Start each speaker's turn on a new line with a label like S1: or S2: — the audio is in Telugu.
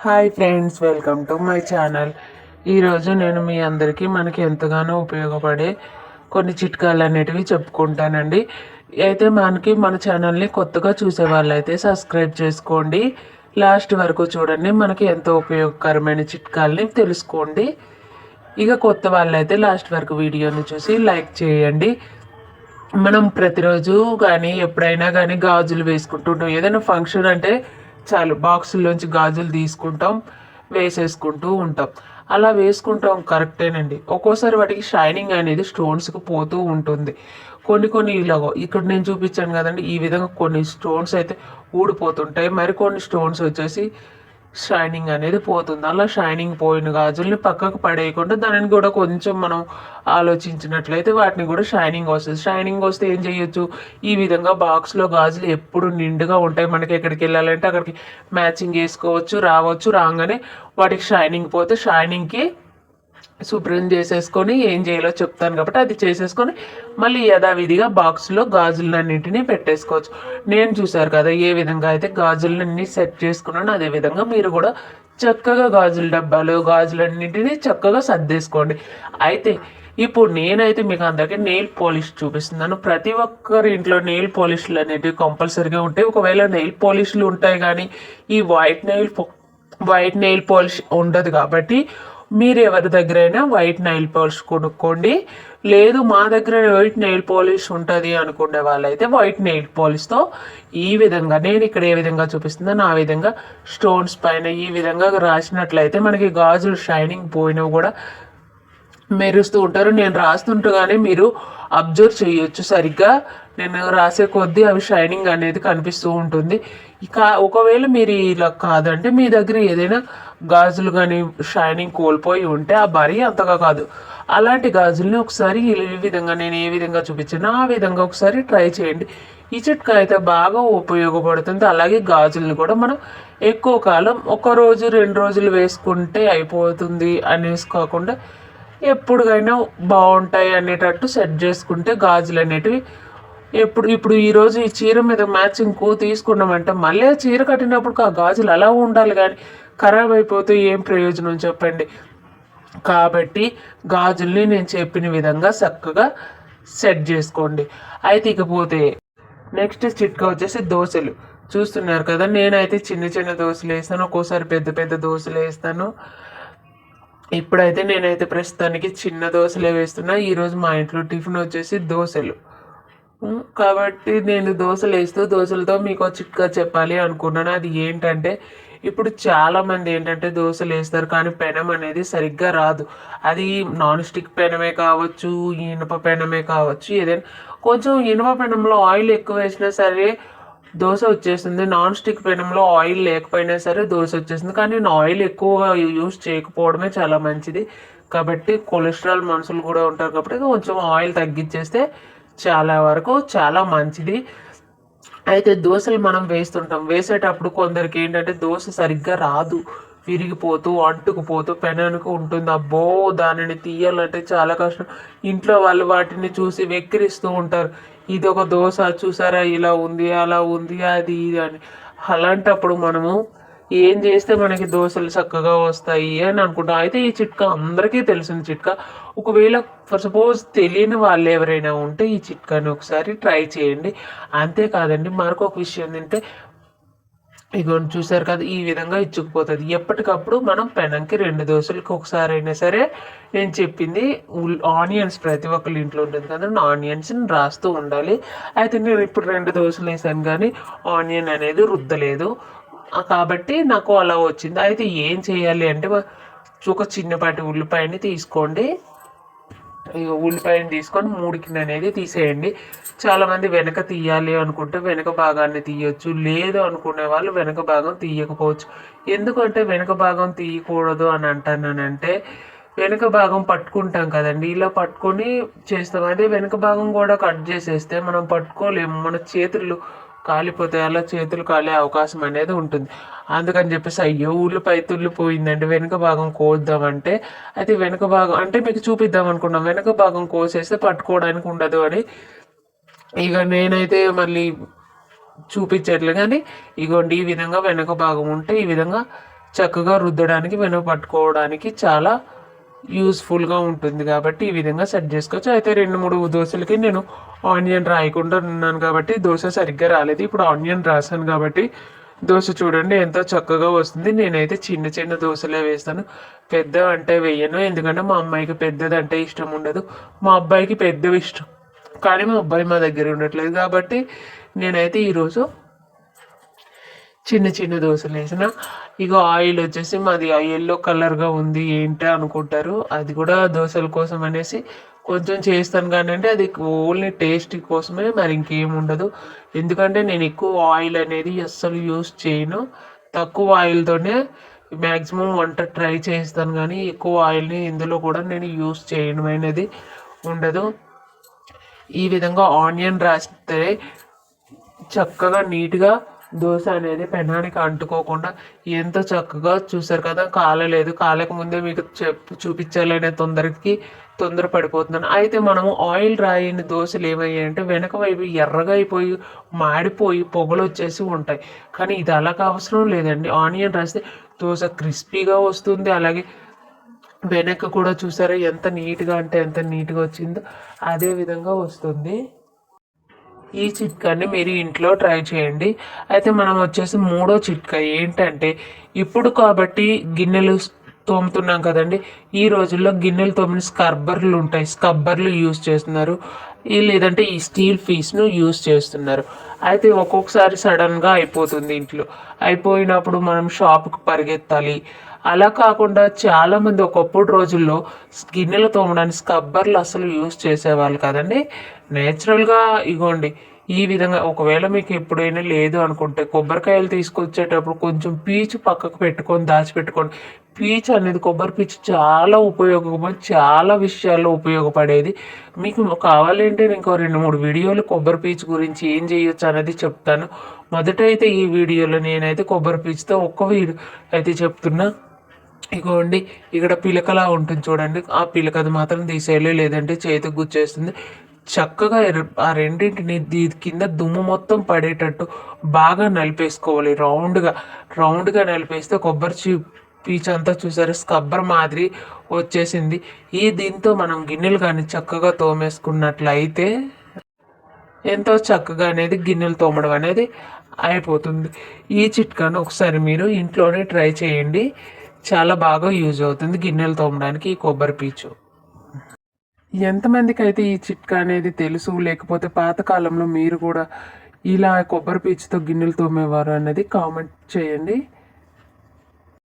S1: Hi friends welcome to my channel ఈరోజు నేను మీ అందరికీ మనకి ఎంతగానో ఉపయోగపడే కొన్ని చిట్కాలు అనేటివి చెప్పుకుంటానండి. అయితే మనకి మన ఛానల్ని కొత్తగా చూసే వాళ్ళైతే సబ్స్క్రైబ్ చేసుకోండి. లాస్ట్ వరకు చూడండి మనకి ఎంతో ఉపయోగకరమైన చిట్కాలని తెలుసుకోండి. ఇక కొత్త వాళ్ళైతే లాస్ట్ వరకు వీడియోని చూసి లైక్ చేయండి. మనం ప్రతిరోజు కానీ ఎప్పుడైనా కానీ గాజులు వేసుకుంటుంటాం ఏదైనా ఫంక్షన్ అంటే చాలు బాక్సుల్లోంచి గాజులు తీసుకుంటాం వేసేసుకుంటూ ఉంటాం. అలా వేసుకుంటాం కరెక్టేనండి. ఒక్కోసారి వాటికి షైనింగ్ అనేది స్టోన్స్కి పోతూ ఉంటుంది. కొన్ని కొన్ని ఇలాగో ఇక్కడ నేను చూపించాను కదండి ఈ విధంగా కొన్ని స్టోన్స్ అయితే ఊడిపోతుంటాయి. మరికొన్ని స్టోన్స్ వచ్చేసి షైనింగ్ అనేది పోతుంది. అలా షైనింగ్ పోయిన గాజుల్ని పక్కకు పడేయకుండా దానిని కూడా కొంచెం మనం ఆలోచించినట్లయితే వాటిని కూడా షైనింగ్ వస్తుంది. షైనింగ్ వస్తే ఏం చేయొచ్చు? ఈ విధంగా బాక్స్లో గాజులు ఎప్పుడు నిండుగా ఉంటాయి. మనకి ఎక్కడికి వెళ్ళాలంటే అక్కడికి మ్యాచింగ్ వేసుకోవచ్చు రావచ్చు రాగానే వాటికి షైనింగ్ పోతే షైనింగ్కి శుభ్రం చేసేసుకొని ఏం చేయాలో చెప్తాను కాబట్టి అది చేసేసుకొని మళ్ళీ యథావిధిగా బాక్స్లో గాజులన్నింటినీ పెట్టేసుకోవచ్చు. నేను చూసారు కదా ఏ విధంగా అయితే గాజులన్నీ సెట్ చేసుకున్నాను అదే విధంగా మీరు కూడా చక్కగా గాజుల డబ్బాలు గాజులన్నింటినీ చక్కగా సర్దేసుకోండి. అయితే ఇప్పుడు నేనైతే మీకు అందరికీ నెయిల్ పాలిష్ చూపిస్తున్నాను. ప్రతి ఒక్కరి ఇంట్లో నెయిల్ పాలిష్లు అనేటివి కంపల్సరీగా ఉంటాయి. ఒకవేళ నెయిల్ పాలిష్లు ఉంటాయి కానీ ఈ white nail white nail polish ఉండదు కాబట్టి మీరు ఎవరి దగ్గరైనా వైట్ నైల్ పాలిష్ కొనుక్కోండి. లేదు మా దగ్గర వైట్ నెయిల్ పాలిష్ ఉంటుంది అనుకునే వాళ్ళైతే వైట్ నెయిల్ పాలిష్తో ఈ విధంగా నేను ఇక్కడ ఏ విధంగా చూపిస్తుందో ఆ విధంగా స్టోన్స్ పైన ఈ విధంగా రాసినట్లయితే మనకి గాజులు షైనింగ్ పోయినవి కూడా మెరుస్తూ ఉంటారు. నేను రాస్తుండగానే మీరు అబ్జర్వ్ చేయొచ్చు సరిగ్గా. నేను రాసే కొద్దీ అవి షైనింగ్ అనేది కనిపిస్తూ ఉంటుంది. ఇక ఒకవేళ మీరు ఇలా కాదంటే మీ దగ్గర ఏదైనా గాజులు కానీ షైనింగ్ కోల్పోయి ఉంటే ఆ మరీ అంతగా కాదు. అలాంటి గాజుల్ని ఒకసారి ఈ విధంగా నేను ఏ విధంగా చూపించానో ఆ విధంగా ఒకసారి ట్రై చేయండి. ఈ చిట్కా అయితే బాగా ఉపయోగపడుతుంది. అలాగే గాజుల్ని కూడా మనం ఎక్కువ కాలం ఒక రోజు రెండు రోజులు వేసుకుంటే అయిపోతుంది అనేసి కాకుండా ఎప్పుడుకైనా బాగుంటాయి అనేటట్టు సెట్ చేసుకుంటే గాజులు అనేటివి ఎప్పుడు ఇప్పుడు ఈరోజు ఈ చీర మీద మ్యాచింగ్ తీసుకున్నామంటే మళ్ళీ ఆ చీర కట్టినప్పుడు ఆ గాజులు అలా ఉండాలి కానీ ఖరాబ్ అయిపోతే ఏం ప్రయోజనం చెప్పండి? కాబట్టి గాజుల్ని నేను చెప్పిన విధంగా చక్కగా సెట్ చేసుకోండి. అయితే ఇకపోతే నెక్స్ట్ చిట్కా వచ్చేసి దోశలు. చూస్తున్నారు కదా నేనైతే చిన్న చిన్న దోశలు వేస్తాను ఒక్కోసారి పెద్ద పెద్ద దోశలు వేస్తాను. ఇప్పుడైతే నేనైతే ప్రస్తుతానికి చిన్న దోశలే వేస్తున్నా. ఈరోజు మా ఇంట్లో టిఫిన్ వచ్చేసి దోశలు కాబట్టి నేను దోశలు వేస్తూ దోశలతో మీకు ఒక చిట్కా చెప్పాలి అనుకున్నాను. అది ఏంటంటే ఇప్పుడు చాలామంది ఏంటంటే దోశలు వేస్తారు కానీ పెనం అనేది సరిగ్గా రాదు. అది నాన్ స్టిక్ పెనమే కావచ్చు ఇనుప పెనమే కావచ్చు ఏదైనా కొంచెం ఇనుప పెనంలో ఆయిల్ ఎక్కువ వేసినా సరే దోశ వచ్చేస్తుంది నాన్ స్టిక్ పెనంలో ఆయిల్ లేకపోయినా సరే దోశ వచ్చేస్తుంది కానీ నేను ఆయిల్ ఎక్కువగా యూస్ చేయకపోవడమే చాలా మంచిది. కాబట్టి కొలెస్ట్రాల్ మనుషులు కూడా ఉంటారు కాబట్టి కొంచెం ఆయిల్ తగ్గించేస్తే చాలా వరకు చాలా మంచిది. అయితే దోశలు మనం వేస్తుంటాం. వేసేటప్పుడు కొందరికి ఏంటంటే దోశ సరిగ్గా రాదు. విరిగిపోతూ అంటుకుపోతూ పెనానికి ఉంటుంది. అబ్బో దానిని తీయాలంటే చాలా కష్టం. ఇంట్లో వాళ్ళు వాటిని చూసి వెక్కిరిస్తూ ఉంటారు. ఇది ఒక దోశ చూసారా? ఇలా ఉంది అలా ఉంది అది ఇది అని. అలాంటప్పుడు మనము ఏం చేస్తే మనకి దోశలు చక్కగా వస్తాయి అని అనుకుంటాం. అయితే ఈ చిట్కా అందరికీ తెలిసిన చిట్కా. ఒకవేళ ఫర్ సపోజ్ తెలియని వాళ్ళు ఎవరైనా ఉంటే ఈ చిట్కాని ఒకసారి ట్రై చేయండి. అంతేకాదండి మరొక విషయం ఏంటంటే ఇదిగోండి చూసారు కదా ఈ విధంగా ఇచ్చుకుపోతుంది. ఎప్పటికప్పుడు మనం పెనంకి రెండు దోశలకి ఒకసారి అయినా సరే నేను చెప్పింది ఆనియన్స్ ప్రతి ఒక్కరి ఇంట్లో ఉంటుంది కదండి ఆనియన్స్ని రాస్తూ ఉండాలి. అయితే నేను ఇప్పుడు రెండు దోశలు వేసాను కానీ ఆనియన్ అనేది రుద్దలేదు. కాబట్టి నాకు అలా వచ్చింది. అయితే ఏం చేయాలి అంటే ఒక చిన్నపాటి ఉల్లిపాయని తీసుకోండి. ఇక ఉల్లిపాయని తీసుకొని మూడికిన అనేది తీసేయండి. చాలామంది వెనక తీయాలి అనుకుంటే వెనక భాగాన్ని తీయొచ్చు. లేదు అనుకునే వాళ్ళు వెనక భాగం తీయకపోవచ్చు. ఎందుకంటే వెనక భాగం తీయకూడదు అని అంటానంటే వెనక భాగం పట్టుకుంటాం కదండి. ఇలా పట్టుకొని చేస్తాం. అదే వెనక భాగం కూడా కట్ చేసేస్తే మనం పట్టుకోలేము. మన చేతులు కాలిపోతే అలా చేతులు కాలే అవకాశం అనేది ఉంటుంది. అందుకని చెప్పేసి అయ్యో ఊళ్ళు పైతుళ్ళు పోయిందండి. వెనుక భాగం కోద్దామంటే అది వెనుక భాగం అంటే మీకు చూపిద్దాం అనుకున్నాం. వెనుక భాగం కోసేస్తే పట్టుకోవడానికి ఉండదు అని ఇక నేనైతే మళ్ళీ చూపించట్లే కానీ ఇగోండి ఈ విధంగా వెనక భాగం ఉంటే ఈ విధంగా చక్కగా రుద్దడానికి వెనుక పట్టుకోవడానికి చాలా యూస్ఫుల్గా ఉంటుంది కాబట్టి ఈ విధంగా సెట్ చేసుకోవచ్చు. అయితే రెండు మూడు దోశలకి నేను ఆనియన్ రాయకుండా ఉన్నాను కాబట్టి దోశ సరిగ్గా రాలేదు. ఇప్పుడు ఆనియన్ రాసాను కాబట్టి దోశ చూడండి ఎంతో చక్కగా వస్తుంది. నేనైతే చిన్న చిన్న దోశలే వేస్తాను. పెద్ద అంటే వేయను. ఎందుకంటే మా అమ్మాయికి పెద్దది అంటే ఇష్టం ఉండదు. మా అబ్బాయికి పెద్దవి ఇష్టం. కానీ మా అబ్బాయి మా దగ్గర ఉండట్లేదు కాబట్టి నేనైతే ఈరోజు చిన్న చిన్న దోశలు వేసిన. ఇక ఆయిల్ వచ్చేసి మాది ఎల్లో కలర్గా ఉంది ఏంటి అనుకుంటారు. అది కూడా దోశల కోసం అనేసి కొంచెం చేస్తాను కానీ అంటే అది ఓన్లీ టేస్ట్ కోసమే మరి ఇంకేం ఉండదు. ఎందుకంటే నేను ఎక్కువ ఆయిల్ అనేది అస్సలు యూస్ చేయను. తక్కువ ఆయిల్తోనే మ్యాక్సిమం వంట ట్రై చేస్తాను కానీ ఎక్కువ ఆయిల్ని ఇందులో కూడా నేను యూస్ చేయడం అనేది ఉండదు. ఈ విధంగా ఆనియన్ రాస్తే చక్కగా నీట్గా దోశ అనేది పెనానికి అంటుకోకుండా ఎంతో చక్కగా చూసారు కదా కాలలేదు కాలక ముందే మీకు చెప్పు చూపించాలనే తొందరకి తొందర పడిపోతున్నాను అయితే మనము ఆయిల్ రాయని దోశలు ఏమయ్యాయంటే వెనక వైపు ఎర్రగా అయిపోయి మాడిపోయి పొగలు వచ్చేసి ఉంటాయి. కానీ ఇది అలాగ అవసరం లేదండి. ఆనియన్ రాస్తే దోశ క్రిస్పీగా వస్తుంది. అలాగే వెనక కూడా చూసారా ఎంత నీట్గా అంటే ఎంత నీట్గా వచ్చిందో అదే విధంగా వస్తుంది. ఈ చిట్కాని మీరు ఇంట్లో ట్రై చేయండి. అయితే మనం వచ్చేసి మూడో చిట్కా ఏంటంటే ఇప్పుడు కాబట్టి గిన్నెలు తోముతున్నాం కదండి. ఈ రోజుల్లో గిన్నెలు తోమిన స్కర్బర్లు ఉంటాయి. స్కబ్బర్లు యూస్ చేస్తున్నారు. లేదంటే ఈ స్టీల్ ఫీస్ను యూస్ చేస్తున్నారు. అయితే ఒక్కొక్కసారి సడన్గా అయిపోతుంది ఇంట్లో. అయిపోయినప్పుడు మనం షాప్కి పరిగెత్తాలి. అలా కాకుండా చాలామంది ఒకప్పుడు రోజుల్లో గిన్నెలు తోమడానికి స్కబ్బర్లు అసలు యూజ్ చేసేవాళ్ళు కదండి. నేచురల్గా ఇగోండి ఈ విధంగా ఒకవేళ మీకు ఎప్పుడైనా లేదు అనుకుంటే కొబ్బరికాయలు తీసుకొచ్చేటప్పుడు కొంచెం పీచు పక్కకు పెట్టుకొని దాచిపెట్టుకోండి. పీచు అనేది కొబ్బరి పీచు చాలా ఉపయోగపడి చాలా విషయాల్లో ఉపయోగపడేది. మీకు కావాలంటే నేను ఇంకో రెండు మూడు వీడియోలు కొబ్బరి పీచు గురించి ఏం చేయొచ్చు అనేది చెప్తాను. మొదట అయితే ఈ వీడియోలో నేనైతే కొబ్బరి పీచుతో ఒక్క వీడియో అయితే చెప్తున్నా. ఇగోండి ఇక్కడ పిలకలా ఉంటుంది చూడండి. ఆ పిలకది మాత్రం తీసేయాలి లేదంటే చేతికి గుచ్చేస్తుంది. చక్కగా ఆ రెండింటిని దీని కింద దుమ్ము మొత్తం పడేటట్టు బాగా నలిపేసుకోవాలి రౌండ్గా. రౌండ్గా నలిపేస్తే కొబ్బరి చీ పీచ్ అంతా చూసారు? స్కబ్బర్ మాదిరి వచ్చేసింది. ఈ దీంతో మనం గిన్నెలు కానీ చక్కగా తోమేసుకున్నట్లయితే ఎంతో చక్కగా అనేది గిన్నెలు తోమడం అనేది అయిపోతుంది. ఈ చిట్కాను ఒకసారి మీరు ఇంట్లోనే ట్రై చేయండి. చాలా బాగా యూజ్ అవుతుంది గిన్నెలు తోమడానికి ఈ కొబ్బరి పీచు. ఎంతమందికి అయితే ఈ చిట్కా అనేది తెలుసు లేకపోతే పాతకాలంలో మీరు కూడా ఇలా కొబ్బరి పీచుతో గిన్నెలు తోమేవారు అనేది కామెంట్ చేయండి.